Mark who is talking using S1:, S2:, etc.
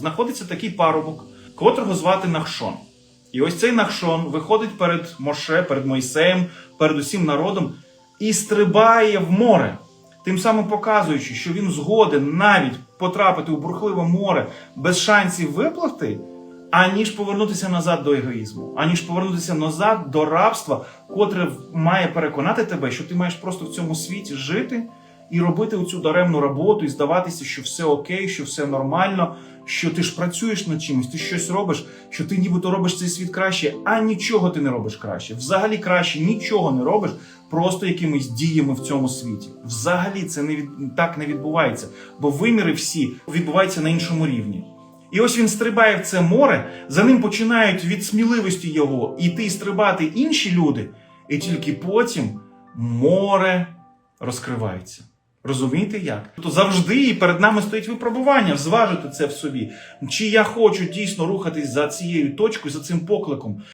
S1: знаходиться такий парубок, котрого звати Нахшон. І ось цей Нахшон виходить перед Моше, перед Мойсеєм, перед усім народом і стрибає в море, тим самим показуючи, що він згоден навіть потрапити у бурхливе море без шансів випливти, аніж повернутися назад до егоїзму, аніж повернутися назад до рабства, котре має переконати тебе, що ти маєш просто в цьому світі жити і робити оцю даремну роботу, і здаватися, що все окей, що все нормально, що ти ж працюєш над чимось, ти щось робиш, що ти нібито робиш цей світ краще, а нічого ти не робиш краще. Взагалі краще нічого не робиш, просто якимись діями в цьому світі. Взагалі це не від... так не відбувається, бо виміри всі відбуваються на іншому рівні. І ось він стрибає в це море, за ним починають від сміливості його іти стрибати інші люди, і тільки потім море розкривається. Розумієте як? Тобто завжди перед нами стоїть випробування, зважити це в собі. Чи я хочу дійсно рухатись за цією точкою, за цим покликом,